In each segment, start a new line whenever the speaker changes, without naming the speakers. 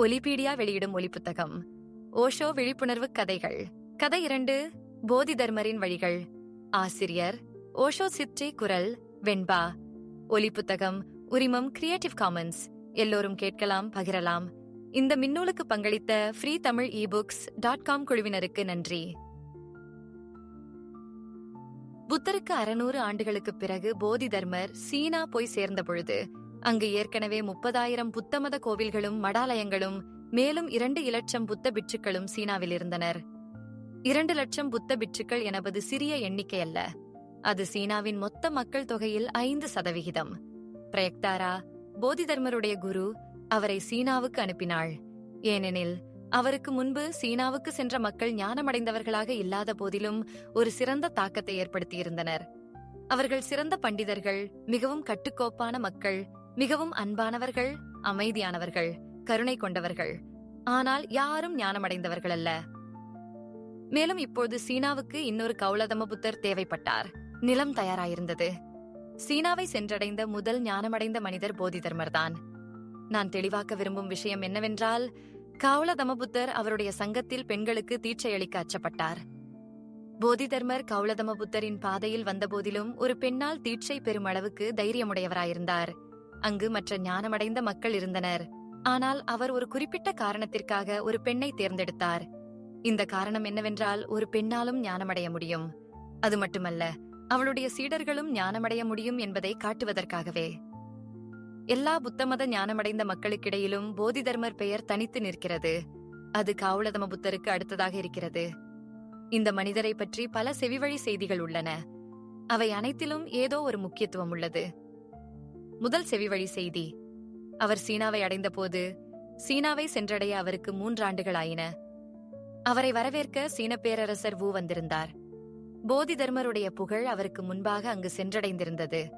ஒலிபீடியா வெளியிடும் ஒலிப்புத்தகம். ஓஷோ விழிப்புணர்வு கதைகள். கதை இரண்டு போதி தர்மரின் வழிகள். ஆசிரியர் ஓஷோ சித்ரி குரல் வெண்பா. ஒலிப்புத்தகம் உரிமம் கிரியேட்டிவ் காமன்ஸ் எல்லோரும் கேட்கலாம் பகிரலாம். இந்த மின்னூலுக்கு பங்களித்த free Tamil e books dot com குழுவினருக்கு நன்றி. புத்தருக்கு அறுநூறு ஆண்டுகளுக்குப் பிறகு போதி தர்மர் சீனா போய் சேர்ந்த பொழுது அங்கு ஏற்கனவே முப்பதாயிரம் புத்தமத கோவில்களும் மடாலயங்களும் மேலும் இரண்டு இலட்சம் புத்த பிட்சுக்களும் சீனாவில் இருந்தனர். இரண்டு லட்சம் புத்த பிட்சுக்கள் எனபது சிறிய எண்ணிக்கை அல்ல அது சீனாவின் மொத்த மக்கள் தொகையில் ஐந்து சதவிகிதம். பிரயக்தாரா போதிதர்மருடைய குரு அவரை சீனாவுக்கு அனுப்பினாள். ஏனெனில் அவருக்கு முன்பு சீனாவுக்கு சென்ற மக்கள் ஞானமடைந்தவர்களாக இல்லாத போதிலும் ஒரு சிறந்த தாக்கத்தை ஏற்படுத்தியிருந்தனர். அவர்கள் சிறந்த பண்டிதர்கள் மிகவும் கட்டுக்கோப்பான மக்கள் மிகவும் அன்பானவர்கள் அமைதியானவர்கள் கருணை கொண்டவர்கள். ஆனால் யாரும் ஞானமடைந்தவர்கள் அல்ல மேலும் இப்போது சீனாவுக்கு இன்னொரு கௌலதம புத்தர் தேவைப்பட்டார். நிலம் தயாராயிருந்தது. சீனாவை சென்றடைந்த முதல் ஞானமடைந்த மனிதர் போதிதர்மர் தான். நான் தெளிவாக்க விரும்பும் விஷயம் என்னவென்றால் கவுலதமபுத்தர் அவருடைய சங்கத்தில் பெண்களுக்கு தீட்சையளிக்க அச்சப்பட்டார். போதிதர்மர் தர்மர் பாதையில் வந்தபோதிலும் ஒரு பெண்ணால் தீட்சை பெறும் அளவுக்கு தைரியமுடையவராயிருந்தார். அங்கு மற்ற ஞானமடைந்த மக்கள் இருந்தனர். ஆனால் அவர் ஒரு குறிப்பிட்ட காரணத்திற்காக ஒரு பெண்ணை தேர்ந்தெடுத்தார். இந்த காரணம் என்னவென்றால் ஒரு பெண்ணாலும் ஞானமடைய முடியும். அது மட்டுமல்ல அவளுடைய சீடர்களும் ஞானமடைய முடியும் என்பதை காட்டுவதற்காகவே. எல்லா புத்தமத ஞானமடைந்த மக்களுக்கிடையிலும் போதி தர்மர் பெயர் தனித்து நிற்கிறது. அது காவுளதம புத்தருக்கு அடுத்ததாக இருக்கிறது. இந்த மனிதரை பற்றி பல செவிவழி செய்திகள் உள்ளன. அவை அனைத்திலும் ஏதோ ஒரு முக்கியத்துவம் உள்ளது. முதல் செவிவழி செய்தி. அவர் சீனாவை அடைந்தபோது சீனாவை சென்றடைய அவருக்கு மூன்றாண்டுகள் ஆயின அவரை வரவேற்க சீன பேரரசர் வு வந்திருந்தார். போதி தர்மருடைய புகழ் அவருக்கு முன்பாக அங்கு சென்றடைந்திருந்தது.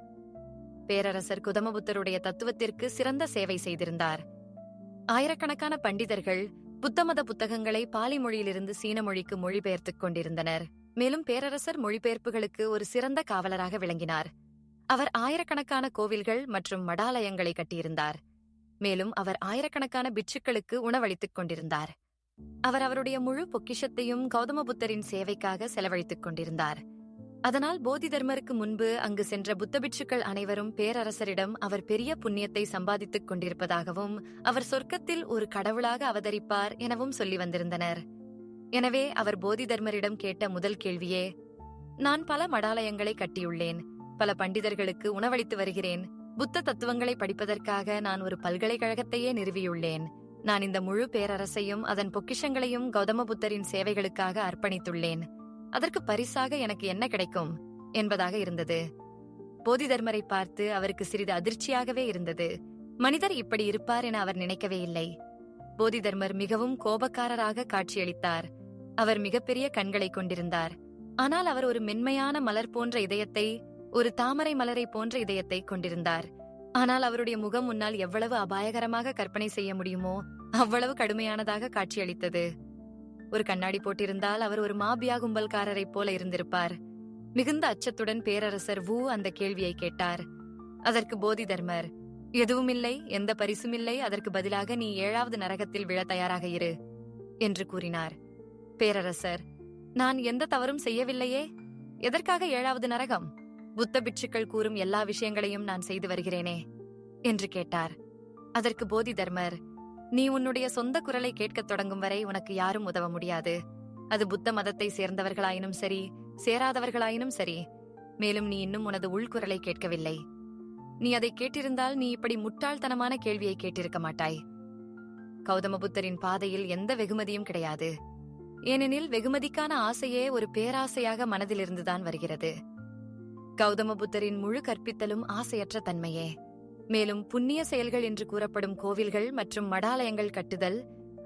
பேரரசர் குதமபுத்தருடைய தத்துவத்திற்கு சிறந்த சேவை செய்திருந்தார். ஆயிரக்கணக்கான பண்டிதர்கள் புத்தமத புத்தகங்களை பாலி மொழியிலிருந்து சீன மொழிக்கு மொழிபெயர்த்துக் கொண்டிருந்தனர். மேலும் பேரரசர் மொழிபெயர்ப்புகளுக்கு ஒரு சிறந்த காவலராக விளங்கினார். அவர் ஆயிரக்கணக்கான கோவில்கள் மற்றும் மடாலயங்களை கட்டியிருந்தார். மேலும் அவர் ஆயிரக்கணக்கான பிட்சுக்களுக்கு உணவளித்துக் கொண்டிருந்தார். அவர் அவருடைய முழு பொக்கிஷத்தையும் கௌதம புத்தரின் சேவைக்காக செலவழித்துக் கொண்டிருந்தார். அதனால் போதி தர்மருக்கு முன்பு அங்கு சென்ற புத்த பிட்சுக்கள் அனைவரும் பேரரசரிடம் அவர் பெரிய புண்ணியத்தை சம்பாதித்துக் கொண்டிருப்பதாகவும் அவர் சொர்க்கத்தில் ஒரு கடவுளாக அவதரிப்பார் எனவும் சொல்லி வந்திருந்தனர். எனவே அவர் போதி தர்மரிடம் கேட்ட முதல் கேள்வியே நான் பல மடாலயங்களை கட்டியுள்ளேன். பல பண்டிதர்களுக்கு உணவளித்து வருகிறேன். புத்த தத்துவங்களை படிப்பதற்காக நான் ஒரு பல்கலைக்கழகத்தையே நிறுவியுள்ளேன். நான் இந்த முழு பேரரசையும் அதன் பொக்கிஷங்களையும் கௌதம புத்தரின் சேவைகளுக்காக அர்ப்பணித்துள்ளேன். அதற்கு பரிசாக எனக்கு என்ன கிடைக்கும்? என்பதாக இருந்தது. போதி தர்மரை பார்த்து அவருக்கு சிறிது அதிர்ச்சியாகவே இருந்தது. மனிதர் இப்படி இருப்பார் என அவர் நினைக்கவே இல்லை. போதி தர்மர் மிகவும் கோபக்காரராக காட்சியளித்தார். அவர் மிகப்பெரிய கண்களை கொண்டிருந்தார். ஆனால் அவர் ஒரு மென்மையான மலர் போன்ற இதயத்தை ஒரு தாமரை மலரை போன்ற இதயத்தை கொண்டிருந்தார். ஆனால் அவருடைய முகம் முன்னால் எவ்வளவு அபாயகரமாக கற்பனை செய்ய முடியுமோ அவ்வளவு கடுமையானதாக காட்சியளித்தது. ஒரு கண்ணாடி போட்டிருந்தால் அவர் ஒரு மாபியா கும்பல்காரரைப் போல இருந்திருப்பார். மிகுந்த அச்சத்துடன் பேரரசர் வு அந்த கேள்வியை கேட்டார். அதற்கு போதி தர்மர் எதுவுமில்லை எந்த பரிசுமில்லை அதற்கு பதிலாக நீ ஏழாவது நரகத்தில் விழ தயாராக இரு என்று கூறினார். பேரரசர் நான் எந்த தவறும் செய்யவில்லையே எதற்காக ஏழாவது நரகம்? புத்த பிட்சுக்கள் கூறும் எல்லா விஷயங்களையும் நான் செய்து வருகிறேனே என்று கேட்டார். அதற்கு போதி தர்மர் நீ உன்னுடைய சொந்த குரலை கேட்கத் தொடங்கும் வரை உனக்கு யாரும் உதவ முடியாது. அது புத்த மதத்தை சேர்ந்தவர்களாயினும் சரி சேராதவர்களாயினும் சரி. மேலும் நீ இன்னும் உனது உள்குரலை கேட்கவில்லை. நீ அதை கேட்டிருந்தால் நீ இப்படி முட்டாள்தனமான கேள்வியை கேட்டிருக்க மாட்டாய். கௌதம புத்தரின் பாதையில் எந்த வெகுமதியும் கிடையாது. ஏனெனில் வெகுமதிக்கான ஆசையே ஒரு பேராசையாக மனதிலிருந்துதான் வருகிறது. கௌதம புத்தரின் முழு கற்பித்தலும் ஆசையற்ற தன்மையே. மேலும் புண்ணிய செயல்கள் என்று கூறப்படும் கோவில்கள் மற்றும் மடாலயங்கள் கட்டுதல்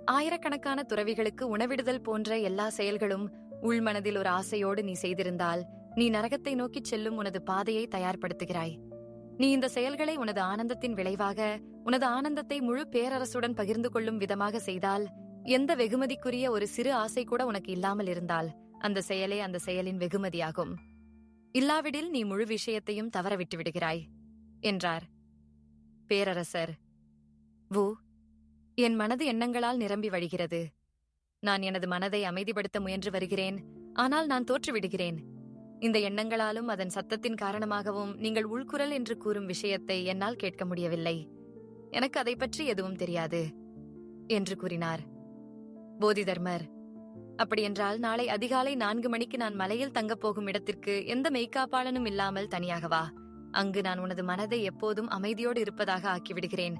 ஆயிரக்கணக்கான துறவிகளுக்கு உணவிடுதல் போன்ற எல்லா செயல்களும் உள்மனதில் ஒரு ஆசையோடு நீ செய்திருந்தால் நீ நரகத்தை நோக்கிச் செல்லும் உனது பாதையை தயார்படுத்துகிறாய். நீ இந்த செயல்களை உனது ஆனந்தத்தின் விளைவாக உனது ஆனந்தத்தை முழு பேரரசுடன் பகிர்ந்து கொள்ளும் விதமாக செய்தால் எந்த வெகுமதிக்குரிய ஒரு சிறு ஆசை கூட உனக்கு இல்லாமல் இருந்தால் அந்த செயலே அந்த செயலின் வெகுமதியாகும். இல்லாவிடில் நீ முழு விஷயத்தையும் தவறவிட்டு விடுகிறாய் என்றார். பேரரசர் வு என் மனது எண்ணங்களால் நிரம்பி வழிகிறது. நான் எனது மனதை அமைதிப்படுத்த முயன்று வருகிறேன் ஆனால் நான் தோற்றுவிடுகிறேன். இந்த எண்ணங்களாலும் அதன் சத்தத்தின் காரணமாகவும் நீங்கள் உள்குரல் என்று கூறும் விஷயத்தை என்னால் கேட்க முடியவில்லை. எனக்கு அதை பற்றி எதுவும் தெரியாது என்று கூறினார். போதிதர்மர் அப்படியென்றால் நாளை அதிகாலை நான்கு மணிக்கு நான் மலையில் தங்கப் போகும் இடத்திற்கு எந்த மெய்க்காப்பாளனும் இல்லாமல் தனியாகவா அங்கு நான் உனது மனதை எப்போதும் அமைதியோடு இருப்பதாக ஆக்கிவிடுகிறேன்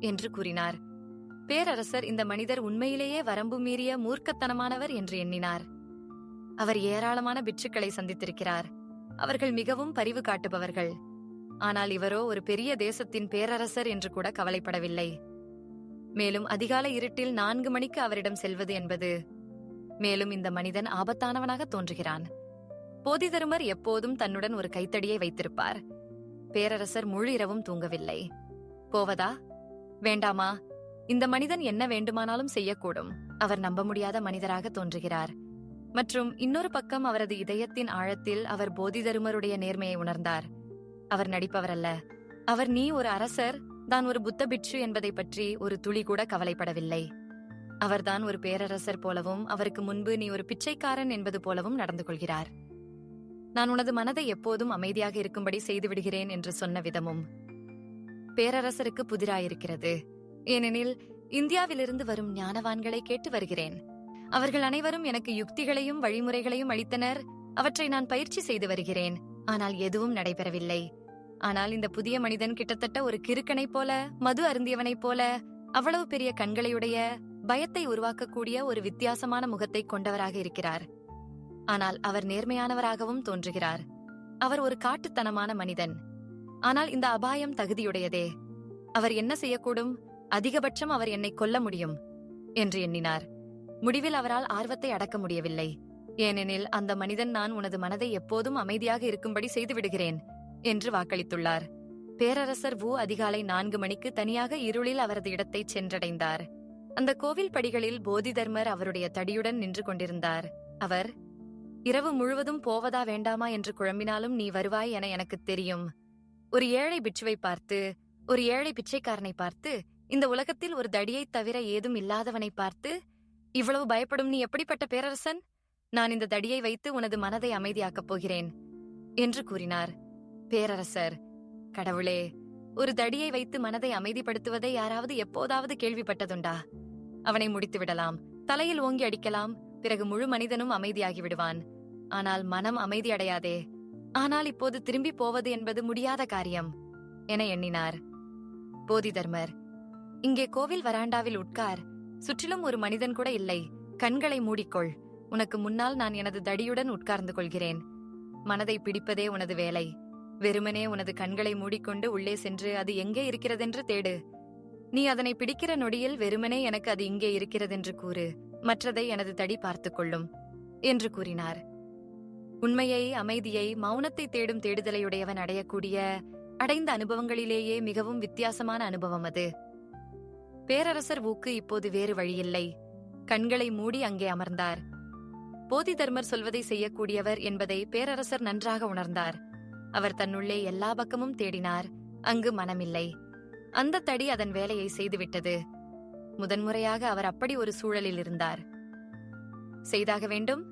என்று கூறினார். பேரரசர் இந்த மனிதர் உண்மையிலேயே வரம்பு மீறிய மூர்க்கத்தனமானவர் என்று எண்ணினார். அவர் ஏராளமான பிட்சுக்களை சந்தித்திருக்கிறார். அவர்கள் மிகவும் பரிவு காட்டுபவர்கள். ஆனால் இவரோ ஒரு பெரிய தேசத்தின் பேரரசர் என்று கூட கவலைப்படவில்லை. மேலும் அதிகாலை இருட்டில் நான்கு மணிக்கு அவரிடம் செல்வது என்பது மேலும் இந்த மனிதன் ஆபத்தானவனாக தோன்றுகிறான். போதிதருமர் எப்போதும் தன்னுடன் ஒரு கைத்தடியை வைத்திருப்பார். பேரரசர் முழு இரவும் தூங்கவில்லை. போவதா? வேண்டாமா? இந்த மனிதன் என்ன வேண்டுமானாலும் செய்யக்கூடும். அவர் நம்ப முடியாத மனிதராக தோன்றுகிறார். மற்றும் இன்னொரு பக்கம் அவரது இதயத்தின் ஆழத்தில் அவர் போதிதருமருடைய நேர்மையை உணர்ந்தார். அவர் நடிப்பவரல்ல. அவர் நீ ஒரு அரசர் தான் ஒரு புத்த பிட்சு என்பதை பற்றி ஒரு துளி கூட கவலைப்படவில்லை. அவர்தான் ஒரு பேரரசர் போலவும் அவருக்கு முன்பு நீ ஒரு பிச்சைக்காரன் என்பது போலவும் நடந்து கொள்கிறார். நான் உனது மனதை எப்போதும் அமைதியாக இருக்கும்படி செய்து விடுகிறேன் என்று சொன்ன விதமும் பேரரசருக்கு புதிராயிருக்கிறது. ஏனெனில் இந்தியாவிலிருந்து வரும் ஞானவான்களை கேட்டு வருகிறேன். அவர்கள் அனைவரும் எனக்கு யுக்திகளையும் வழிமுறைகளையும் அளித்தனர். அவற்றை நான் பயிற்சி செய்து வருகிறேன். ஆனால் எதுவும் நடைபெறவில்லை. ஆனால் இந்த புதிய மனிதன் கிட்டத்தட்ட ஒரு கிறுக்கனைப் போல மது அருந்தியவனைப் போல அவ்வளவு பெரிய கண்களையுடைய பயத்தை உருவாக்கக்கூடிய ஒரு வித்தியாசமான முகத்தை கொண்டவராக இருக்கிறார். ஆனால் அவர் நேர்மையானவராகவும் தோன்றுகிறார். அவர் ஒரு காட்டுத்தனமான மனிதன். ஆனால் இந்த அபாயம் தகுதியுடையதே. அவர் என்ன செய்யக்கூடும்? அதிகபட்சம் அவர் என்னை கொல்ல முடியும் என்று எண்ணினார். முடிவில் அவரால் ஆர்வத்தை அடக்க முடியவில்லை. ஏனெனில் அந்த மனிதன் நான் உனது மனதை எப்போதும் அமைதியாக இருக்கும்படி செய்து விடுகிறேன் என்று வாக்களித்துள்ளார். பேரரசர் வு அதிகாலை நான்கு மணிக்கு தனியாக இருளில் அவரது இடத்தை சென்றடைந்தார். அந்த கோவில் படிகளில் போதிதர்மர் அவருடைய தடியுடன் நின்று கொண்டிருந்தார். அவர் இரவு முழுவதும் போவதா வேண்டாமா என்று குழம்பினாலும் நீ வருவாய் என எனக்கு தெரியும். ஒரு ஏழை பிட்சுவை பார்த்து ஒரு ஏழை பிச்சைக்காரனை பார்த்து இந்த உலகத்தில் ஒரு தடியைத் தவிர ஏதும் இல்லாதவனை பார்த்து இவ்வளவு பயப்படும் நீ எப்படிப்பட்ட பேரரசன்? நான் இந்த தடியை வைத்து உனது மனதை அமைதியாக்கப் போகிறேன் என்று கூறினார். பேரரசர் கடவுளே ஒரு தடியை வைத்து மனதை அமைதிப்படுத்துவதை யாராவது எப்போதாவது கேள்விப்பட்டதுண்டா? அவனை முடித்து விடலாம் தலையில் ஓங்கி அடிக்கலாம். பிறகு முழு மனிதனும் அமைதியாகி விடுவான். ஆனால் மனம் அமைதியடையாதே ஆனால் இப்போது திரும்பி போவது என்பது முடியாத காரியம் என எண்ணினார். போதிதர்மர் இங்கே கோவில் வராண்டாவில் உட்கார். சுற்றிலும் ஒரு மனிதன் கூட இல்லை. கண்களை மூடிக்கொள். உனக்கு முன்னால் நான் எனது தடியுடன் உட்கார்ந்து கொள்கிறேன். மனதை பிடிப்பதே உனது வேலை. வெறுமனே உனது கண்களை மூடிக்கொண்டு உள்ளே சென்று அது எங்கே இருக்கிறதென்று தேடு. நீ அதனை பிடிக்கிற நொடியில் வெறுமனே எனக்கு அது இங்கே இருக்கிறதென்று கூறு. மற்றதை எனது தடி பார்த்துக்கொள்ளும் என்று கூறினார். உண்மையை அமைதியை மௌனத்தை தேடும் தேடுதலையுடையவன் அடையக்கூடிய அடைந்த அனுபவங்களிலேயே மிகவும் வித்தியாசமான அனுபவம் அது. பேரரசர் ஊக்கு இப்போது வேறு வழியில்லை. கண்களை மூடி அங்கே அமர்ந்தார். போதிதர்மர் சொல்வதை செய்யக்கூடியவர் என்பதை பேரரசர் நன்றாக உணர்ந்தார். அவர் தன்னுள்ளே எல்லா பக்கமும் தேடினார். அங்கு மனமில்லை. அந்த தடி அதன் வேலையை செய்துவிட்டது. முதன்முறையாக அவர் அப்படி ஒரு சூழலில் இருந்தார். செய்தாக வேண்டும்.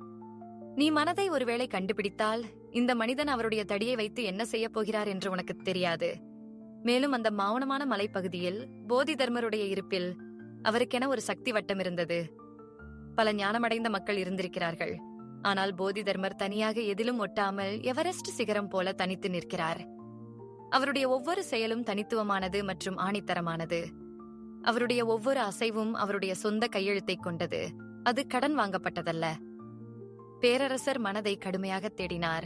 நீ மனதை ஒருவேளை கண்டுபிடித்தால் இந்த மனிதன் அவருடைய தடியை வைத்து என்ன செய்யப் போகிறார் என்று உனக்கு தெரியாது. மேலும் அந்த மௌனமான மலைப்பகுதியில் போதி தர்மருடைய இருப்பில் அவருக்கென ஒரு சக்தி வட்டம் இருந்தது. பல ஞானமடைந்த மக்கள் இருந்திருக்கிறார்கள். ஆனால் போதி தர்மர் தனியாக எதிலும் ஒட்டாமல் எவரெஸ்ட் சிகரம் போல தனித்து நிற்கிறார். அவருடைய ஒவ்வொரு செயலும் தனித்துவமானது மற்றும் ஆணித்தரமானது. அவருடைய ஒவ்வொரு அசைவும் அவருடைய சொந்த கையெழுத்தை கொண்டது. அது கடன் வாங்கப்பட்டதல்ல. பேரரசர் மனதை கடுமையாக தேடினார்.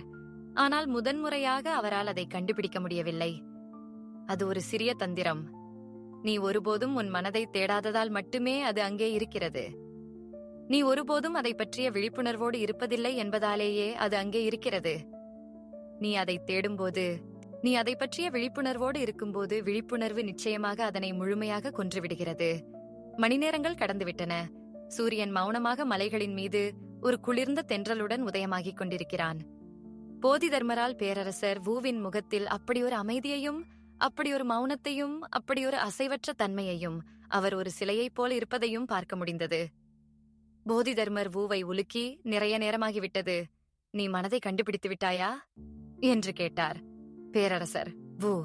ஆனால் முதன்முறையாக அவரால் அதை கண்டுபிடிக்க முடியவில்லை. அது ஒரு சிறிய தந்திரம். நீ ஒருபோதும் உன் மனதை தேடாததால் மட்டுமே அது அங்கே இருக்கிறது. நீ ஒருபோதும் அதை பற்றிய விழிப்புணர்வோடு இருப்பதில்லை என்பதாலேயே அது அங்கே இருக்கிறது. நீ அதை தேடும்போது நீ அதை பற்றிய விழிப்புணர்வோடு இருக்கும்போது விழிப்புணர்வு நிச்சயமாக அதனை முழுமையாக கொன்றுவிடுகிறது. மணிநேரங்கள் கடந்துவிட்டன. சூரியன் மௌனமாக மலைகளின் மீது ஒரு குளிர்ந்த தென்றலுடன் உதயமாகிக் கொண்டிருக்கிறான். போதி தர்மரால் பேரரசர் வூவின் முகத்தில் அப்படி ஒரு அமைதியையும் அப்படி ஒரு மௌனத்தையும் அப்படி ஒரு அசைவற்ற தன்மையையும் அவர் ஒரு சிலையைப் போல் இருப்பதையும் பார்க்க முடிந்தது. போதிதர்மர் வூவை உலுக்கி நிறைய நேரமாகிவிட்டது. நீ மனதை கண்டுபிடித்து விட்டாயா? என்று கேட்டார். பேரரசர் வு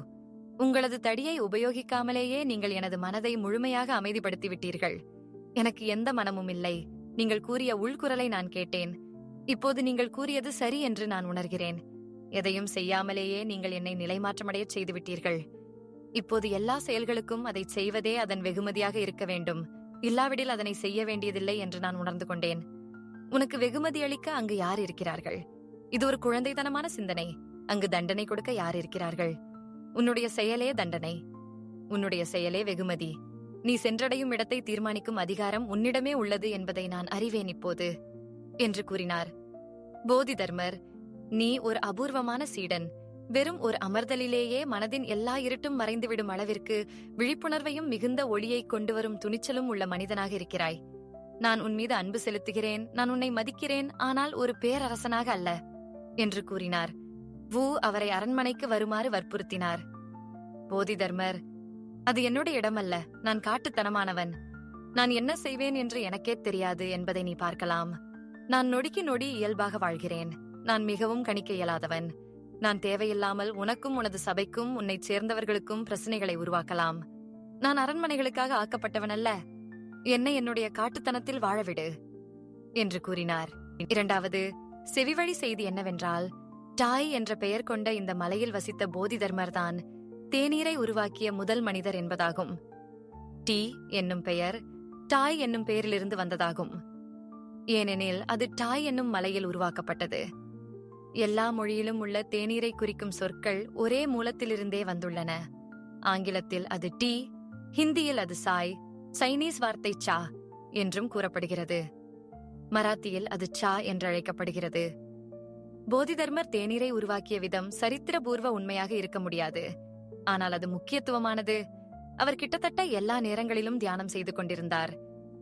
உங்களது தடியை உபயோகிக்காமலேயே நீங்கள் எனது மனதை முழுமையாக அமைதிப்படுத்தி விட்டீர்கள் எனக்கு எந்த மனமும் இல்லை. நீங்கள் கூறிய உள்குரலை நான் கேட்டேன். இப்போது நீங்கள் கூறியது சரி என்று நான் உணர்கிறேன். எதையும் செய்யாமலேயே நீங்கள் என்னை நிலைமாற்றமடைய செய்துவிட்டீர்கள். இப்போது எல்லா செயல்களுக்கும் அதை செய்வதே அதன் வெகுமதியாக இருக்க வேண்டும். இல்லாவிடில் அதனை செய்ய வேண்டியதில்லை என்று நான் உணர்ந்து கொண்டேன். உனக்கு வெகுமதி அளிக்க அங்கு யார் இருக்கிறார்கள்? இது ஒரு குழந்தைத்தனமான சிந்தனை. அங்கு தண்டனை கொடுக்க யார் இருக்கிறார்கள்? உன்னுடைய செயலே தண்டனை. உன்னுடைய செயலே வெகுமதி. நீ சென்றடையும் இடத்தை தீர்மானிக்கும் அதிகாரம் உன்னிடமே உள்ளது என்பதை நான் அறிவேன் இப்போது என்று கூறினார். போதிதர்மர் நீ ஒரு அபூர்வமான சீடன். வெறும் ஒரு அமர்தலிலேயே மனதின் எல்லா இருட்டும் மறைந்துவிடும் அளவிற்கு விழிப்புணர்வையும் மிகுந்த ஒளியைக் கொண்டு வரும் துணிச்சலும் உள்ள மனிதனாக இருக்கிறாய். நான் உன் மீது அன்பு செலுத்துகிறேன் நான் உன்னை மதிக்கிறேன் ஆனால் ஒரு பேரரசனாக அல்ல என்று கூறினார். வு அவரை அரண்மனைக்கு வருமாறு வற்புறுத்தினார். போதிதர்மர் அது என்னுடைய இடமல்ல நான் காட்டுத்தனமானவன். நான் என்ன செய்வேன் என்று எனக்கே தெரியாது என்பதை நீ பார்க்கலாம். நான் நொடிக்கு நொடி இயல்பாக வாழ்கிறேன். நான் மிகவும் கணிக்க இயலாதவன். நான் தேவையில்லாமல் உனக்கும் உனது சபைக்கும் உன்னைச் சேர்ந்தவர்களுக்கும் பிரச்சனைகளை உருவாக்கலாம். நான் அரண்மனைகளுக்காக ஆக்கப்பட்டவன் அல்ல என்னை என்னுடைய காட்டுத்தனத்தில் வாழவிடு என்று கூறினார். இரண்டாவது செவிவழி செய்தி என்னவென்றால் டாய் என்ற பெயர் கொண்ட இந்த மலையில் வசித்த போதிதர்மர்தான் தேநீரை உருவாக்கிய முதல் மனிதர் என்பதாகும். டி என்னும் பெயர் டாய் என்னும் பெயரிலிருந்து வந்ததாகும். ஏனெனில் அது டாய் என்னும் மலையில் உருவாக்கப்பட்டது. எல்லா மொழியிலும் உள்ள தேநீரை குறிக்கும் சொற்கள் ஒரே மூலத்திலிருந்தே வந்துள்ளன. ஆங்கிலத்தில் அது டீ ஹிந்தியில் அது சாய் சைனீஸ் வார்த்தை சா என்றும் கூறப்படுகிறது. மராத்தியில் அது சா என்றழைக்கப்படுகிறது. போதிதர்மர் தேநீரை உருவாக்கிய விதம் சரித்திரபூர்வ உண்மையாக இருக்க முடியாது. ஆனால் அது முக்கியத்துவமானது. அவர் கிட்டத்தட்ட எல்லா நேரங்களிலும் தியானம் செய்து கொண்டிருந்தார்.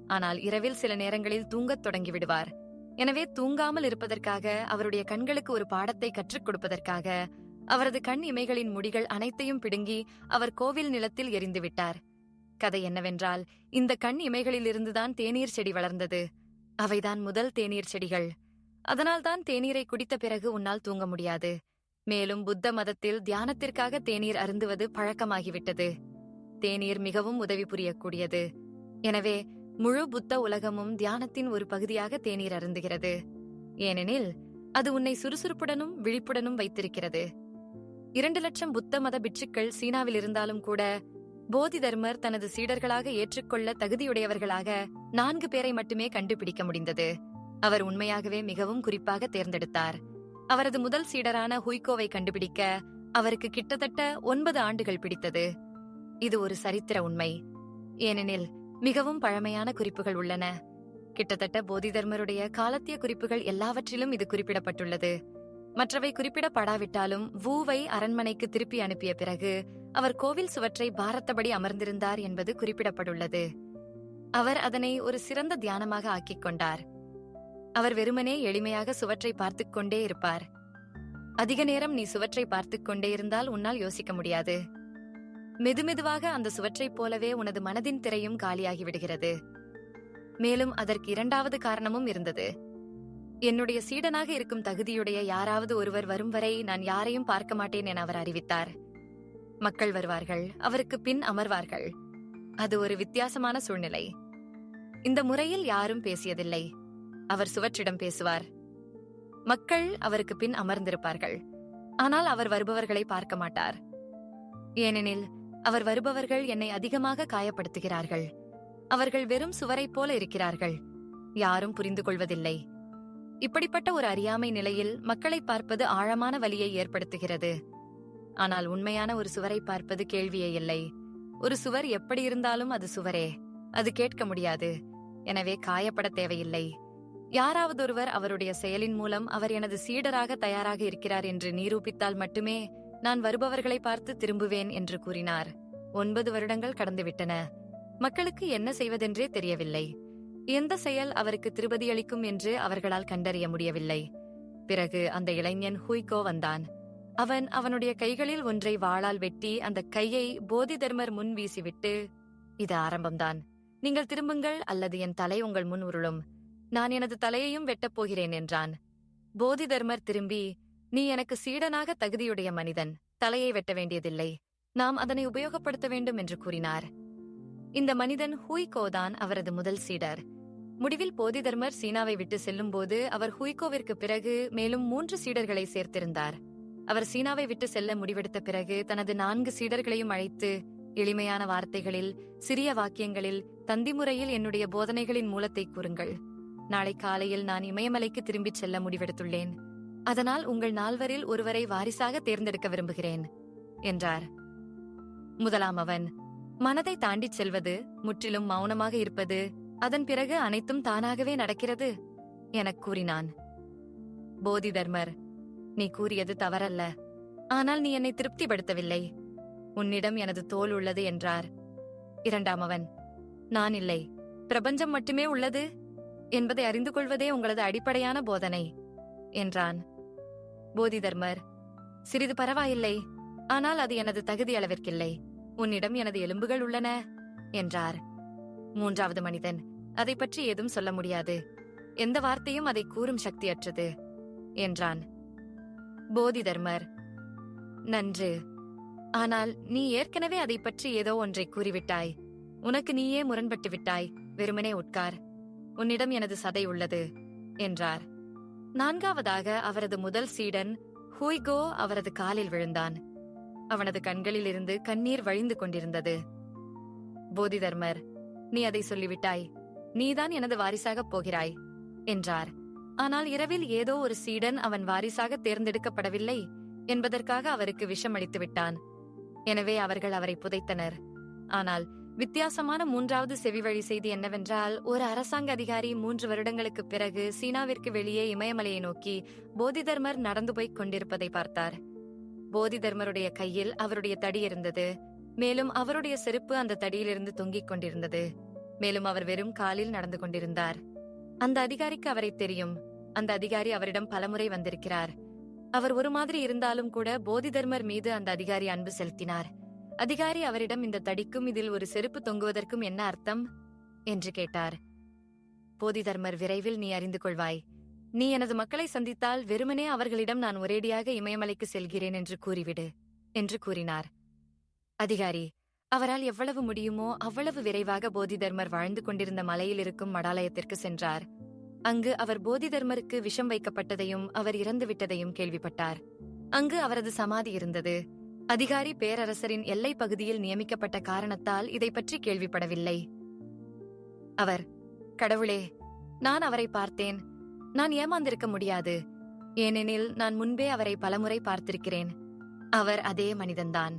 ஆனால் இரவில் சில நேரங்களில் தூங்கத் தொடங்கி விடுவார். எனவே தூங்காமல் இருப்பதற்காக அவருடைய கண்களுக்கு ஒரு பாடத்தை கற்றுக் கொடுப்பதற்காக அவரது கண் இமைகளின் முடிகள் அனைத்தையும் பிடுங்கி அவர் கோவில் நிலத்தில் எரிந்துவிட்டார் கதை என்னவென்றால் இந்த கண் இமைகளிலிருந்துதான் தேநீர் செடி வளர்ந்தது. அவைதான் முதல் தேநீர் செடிகள். அதனால்தான் தேநீரை குடித்த பிறகு உன்னால் தூங்க முடியாது. மேலும் புத்த மதத்தில் தியானத்திற்காக தேநீர் அருந்துவது பழக்கமாகிவிட்டது. தேநீர் மிகவும் உதவி புரியக்கூடியது. எனவே முழு புத்த உலகமும் தியானத்தின் ஒரு பகுதியாக தேநீர் அருந்துகிறது. ஏனெனில் அது உன்னை சுறுசுறுப்புடனும் விழிப்புடனும் வைத்திருக்கிறது. இரண்டு லட்சம் புத்த மத பிட்சுக்கள் சீனாவில் இருந்தாலும் கூட போதி தர்மர் தனது சீடர்களாக ஏற்றுக்கொள்ள தகுதியுடையவர்களாக நான்கு பேரை மட்டுமே கண்டுபிடிக்க முடிந்தது. அவர் உண்மையாகவே மிகவும் குறிப்பாக தேர்ந்தெடுத்தார். அவரது முதல் சீடரான ஹுய்கோவை கண்டுபிடிக்க அவருக்கு கிட்டத்தட்ட ஒன்பது ஆண்டுகள் பிடித்தது. இது ஒரு சரித்திர உண்மை. ஏனெனில் மிகவும் பழமையான குறிப்புகள் உள்ளன. கிட்டத்தட்ட போதிதர்மருடைய காலத்திய குறிப்புகள் எல்லாவற்றிலும் இது குறிப்பிடப்பட்டுள்ளது. மற்றவை குறிப்பிடப்படாவிட்டாலும் வூவை அரண்மனைக்கு திருப்பி அனுப்பிய பிறகு அவர் கோவில் சுவற்றை பாரத்தபடி அமர்ந்திருந்தார் என்பது குறிப்பிடப்பட்டுள்ளது. அவர் அதனை ஒரு சிறந்த தியானமாக ஆக்கிக் கொண்டார். அவர் வெறுமனே எளிமையாக சுவற்றை பார்த்துக் கொண்டே இருப்பார். அதிக நேரம் நீ சுவற்றை பார்த்துக் கொண்டே இருந்தால் உன்னால் யோசிக்க முடியாது. மெதுமெதுவாக அந்த சுவற்றைப் போலவே உனது மனதின் திரையும் காலியாகி விடுகிறது மேலும் அதற்கு இரண்டாவது காரணமும் இருந்தது. என்னுடைய சீடனாக இருக்கும் தகுதியுடைய யாராவது ஒருவர் வரும் வரை நான் யாரையும் பார்க்க மாட்டேன் என அவர் அறிவித்தார். மக்கள் வருவார்கள் அவருக்கு பின் அமர்வார்கள். அது ஒரு வித்தியாசமான சூழ்நிலை. இந்த முறையில் யாரும் பேசியதில்லை. அவர் சுவற்றிடம் பேசுவார். மக்கள் அவருக்கு பின் அமர்ந்திருப்பார்கள். ஆனால் அவர் வருபவர்களை பார்க்க மாட்டார். ஏனெனில் அவர் வருபவர்கள் என்னை அதிகமாக காயப்படுத்துகிறார்கள். அவர்கள் வெறும் சுவரைப் போல இருக்கிறார்கள். யாரும் புரிந்து கொள்வதில்லை. இப்படிப்பட்ட ஒரு அறியாமை நிலையில் மக்களை பார்ப்பது ஆழமான வலியை ஏற்படுத்துகிறது. ஆனால் உண்மையான ஒரு சுவரை பார்ப்பது கேள்வியே இல்லை. ஒரு சுவர் எப்படி இருந்தாலும் அது சுவரே. அது கேட்க முடியாது. எனவே காயப்பட தேவையில்லை. யாராவதொருவர் அவருடைய செயலின் மூலம் அவர் எனது சீடராக தயாராக இருக்கிறார் என்று நிரூபித்தால் மட்டுமே நான் வருபவர்களை பார்த்து திரும்புவேன் என்று கூறினார். ஒன்பது வருடங்கள் கடந்துவிட்டன. மக்களுக்கு என்ன செய்வதென்றே தெரியவில்லை. எந்த செயல் அவருக்கு திருப்பதி அளிக்கும் என்று அவர்களால் கண்டறிய முடியவில்லை. பிறகு அந்த இளைஞன் ஹூய்கோ வந்தான். அவன் அவனுடைய கைகளில் ஒன்றை வாளால் வெட்டி அந்த கையை போதி தர்மர் முன் வீசிவிட்டு இது ஆரம்பம்தான். நீங்கள் திரும்புங்கள் அல்லது என் தலை உங்கள் முன் உருளும். நான் எனது தலையையும் வெட்டப் போகிறேன் என்றான். போதிதர்மர் திரும்பி நீ எனக்கு சீடனாக தகுதியுடைய மனிதன் தலையை வெட்ட வேண்டியதில்லை. நாம் அதனை உபயோகப்படுத்த வேண்டும் என்று கூறினார். இந்த மனிதன் ஹூய்கோதான் அவரது முதல் சீடர். முடிவில் போதிதர்மர் சீனாவை விட்டு செல்லும்போது அவர் ஹூய்கோவிற்கு பிறகு மேலும் மூன்று சீடர்களை சேர்த்திருந்தார். அவர் சீனாவை விட்டு செல்ல முடிவெடுத்த பிறகு தனது நான்கு சீடர்களையும் அழைத்து எளிமையான வார்த்தைகளில் சிறிய வாக்கியங்களில் தந்தி முறையில் என்னுடைய போதனைகளின் மூலத்தை கூறுங்கள். நாளை காலையில் நான் இமயமலைக்கு திரும்பிச் செல்ல முடிவெடுத்துள்ளேன். அதனால் உங்கள் நால்வரில் ஒருவரை வாரிசாக தேர்ந்தெடுக்க விரும்புகிறேன் என்றார். முதலாம் அவன் மனதை தாண்டிச் செல்வது முற்றிலும் மௌனமாக இருப்பது அதன் பிறகு அனைத்தும் தானாகவே நடக்கிறது எனக் கூறினான். போதிதர்மர் நீ கூறியது தவறல்ல ஆனால் நீ என்னை திருப்திப்படுத்தவில்லை உன்னிடம் எனது தோல் உள்ளது என்றார். இரண்டாம் அவன் நான் இல்லை பிரபஞ்சம் மட்டுமே உள்ளது என்பதை அறிந்து கொள்வதே உங்களது அடிப்படையான போதனை என்றான். போதிதர்மர் சிறிது பரவாயில்லை ஆனால் அது எனது தகுதி அளவிற்கில்லை. உன்னிடம் எனது எலும்புகள் உள்ளன என்றார். மூன்றாவது மனிதன் அதை பற்றி ஏதும் சொல்ல முடியாது. எந்த வார்த்தையும் அதை கூறும் சக்தியற்றது என்றான். போதிதர்மர் நன்று. ஆனால் நீ ஏற்கனவே அதை பற்றி ஏதோ ஒன்றை கூறிவிட்டாய். உனக்கு நீயே முரண்பட்டு விட்டாய் வெறுமனே உட்கார். உன்னிடம் எனது சதை உள்ளது என்றார். நான்காவதாக அவரது முதல் சீடன் ஹூய்கோ அவரது காலில் விழுந்தான். அவனது கண்களிலிருந்து கண்ணீர் வழிந்து கொண்டிருந்தது. போதிதர்மர் நீ அதை சொல்லிவிட்டாய். நீதான் எனது வாரிசாகப் போகிறாய் என்றார். ஆனால் இரவில் ஏதோ ஒரு சீடன் அவன் வாரிசாக தேர்ந்தெடுக்கப்படவில்லை என்பதற்காக அவருக்கு விஷம் அளித்து விட்டான் எனவே அவர்கள் அவரை புதைத்தனர். ஆனால் வித்தியாசமான மூன்றாவது செவிவழி செய்தி என்னவென்றால் ஒரு அரசாங்க அதிகாரி மூன்று வருடங்களுக்கு பிறகு சீனாவிற்கு வெளியே இமயமலையை நோக்கி போதிதர்மர் நடந்து போய்க் கொண்டிருப்பதை பார்த்தார். போதிதர்மருடைய கையில் அவருடைய தடி இருந்தது. மேலும் அவருடைய செருப்பு அந்த தடியிலிருந்து தொங்கிக் கொண்டிருந்தது. மேலும் அவர் வெறும் காலில் நடந்து கொண்டிருந்தார். அந்த அதிகாரிக்கு அவரை தெரியும். அந்த அதிகாரி அவரிடம் பலமுறை வந்திருக்கிறார். அவர் ஒரு மாதிரி இருந்தாலும் கூட போதிதர்மர் மீது அந்த அதிகாரி அன்பு செலுத்தினார். அதிகாரி அவரிடம் இந்த தடிக்கும் இதில் ஒரு செருப்பு தொங்குவதற்கும் என்ன அர்த்தம்? என்று கேட்டார். போதிதர்மர் விரைவில் நீ அறிந்து கொள்வாய். நீ எனது மக்களை சந்தித்தால் வெறுமனே அவர்களிடம் நான் ஒரேடியாக இமயமலைக்கு செல்கிறேன் என்று கூறிவிடு என்று கூறினார். அதிகாரி அவரால் எவ்வளவு முடியுமோ அவ்வளவு விரைவாக போதிதர்மர் வாழ்ந்து கொண்டிருந்த மலையில் இருக்கும் மடாலயத்திற்கு சென்றார். அங்கு அவர் போதிதர்மருக்கு விஷம் வைக்கப்பட்டதையும் அவர் இறந்துவிட்டதையும் கேள்விப்பட்டார். அங்கு அவரது சமாதி இருந்தது. அதிகாரி பேரரசரின் எல்லை பகுதியில் நியமிக்கப்பட்ட காரணத்தால் இதை பற்றி கேள்விப்படவில்லை. அவர் கடவுளே நான் அவரை பார்த்தேன். நான் ஏமாந்திருக்க முடியாது. ஏனெனில் நான் முன்பே அவரை பலமுறை பார்த்திருக்கிறேன். அவர் அதே மனிதன்தான்.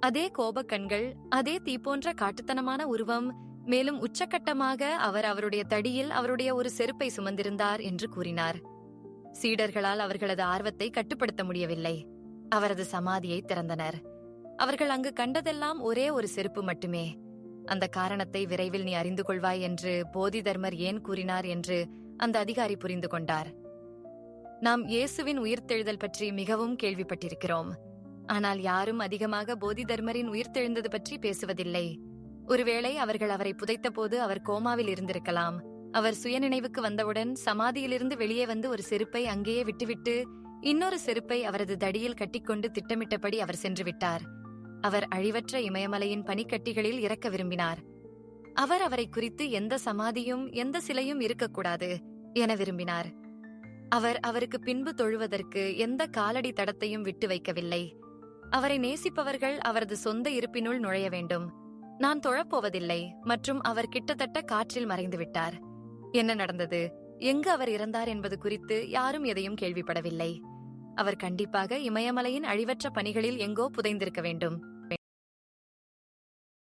அதே கோபக் கண்கள் அதே தீப்போன்ற காட்டுத்தனமான உருவம் மேலும் உச்சக்கட்டமாக அவர் அவருடைய தடியில் அவருடைய ஒரு செருப்பை சுமந்திருந்தார் என்று கூறினார். சீடர்களால் அவர்களது ஆர்வத்தை கட்டுப்படுத்த முடியவில்லை. அவரது சமாதியை திறந்தனர். அவர்கள் அங்கு கண்டதெல்லாம் ஒரே ஒரு செருப்பு மட்டுமே. அந்த காரணத்தை விரைவில் நீ அறிந்து கொள்வாய் என்று போதிதர்மர் ஏன் கூறினார் என்று அந்த அதிகாரி புரிந்து கொண்டார். நாம் இயேசுவின் உயிர்த்தெழுதல் பற்றி மிகவும் கேள்விப்பட்டிருக்கிறோம். ஆனால் யாரும் அதிகமாக போதிதர்மரின் உயிர்த்தெழுந்தது பற்றி பேசுவதில்லை. ஒருவேளை அவர்கள் அவரை புதைத்தபோது அவர் கோமாவில் இருந்திருக்கலாம். அவர் சுயநினைவுக்கு வந்தவுடன் சமாதியிலிருந்து வெளியே வந்து ஒரு செருப்பை அங்கேயே விட்டுவிட்டு இன்னொரு செருப்பை அவரது தடியில் கட்டிக்கொண்டு திட்டமிட்டபடி அவர் சென்று விட்டார். அவர் அழிவற்ற இமயமலையின் பனிக்கட்டிகளில் இறக்க விரும்பினார். அவர் அவரை குறித்து எந்த சமாதியும் எந்த சிலையும் இருக்கக்கூடாது என விரும்பினார். அவர் அவருக்கு பின்பு தொழுவதற்கு எந்த காலடி தடத்தையும் விட்டு வைக்கவில்லை. அவரை நேசிப்பவர்கள் அவரது சொந்த இருப்பினுள் நுழைய வேண்டும். நான் தொழப்போவதில்லை மற்றும் அவர் கிட்டத்தட்ட காற்றில் மறைந்து விட்டார். என்ன நடந்தது? எங்கு அவர் இறந்தார் என்பது குறித்து யாரும் எதையும் கேள்விப்படவில்லை. அவர் கண்டிப்பாக இமயமலையின் அழிவற்ற பணிகளில் எங்கோ புதைந்திருக்க வேண்டும்.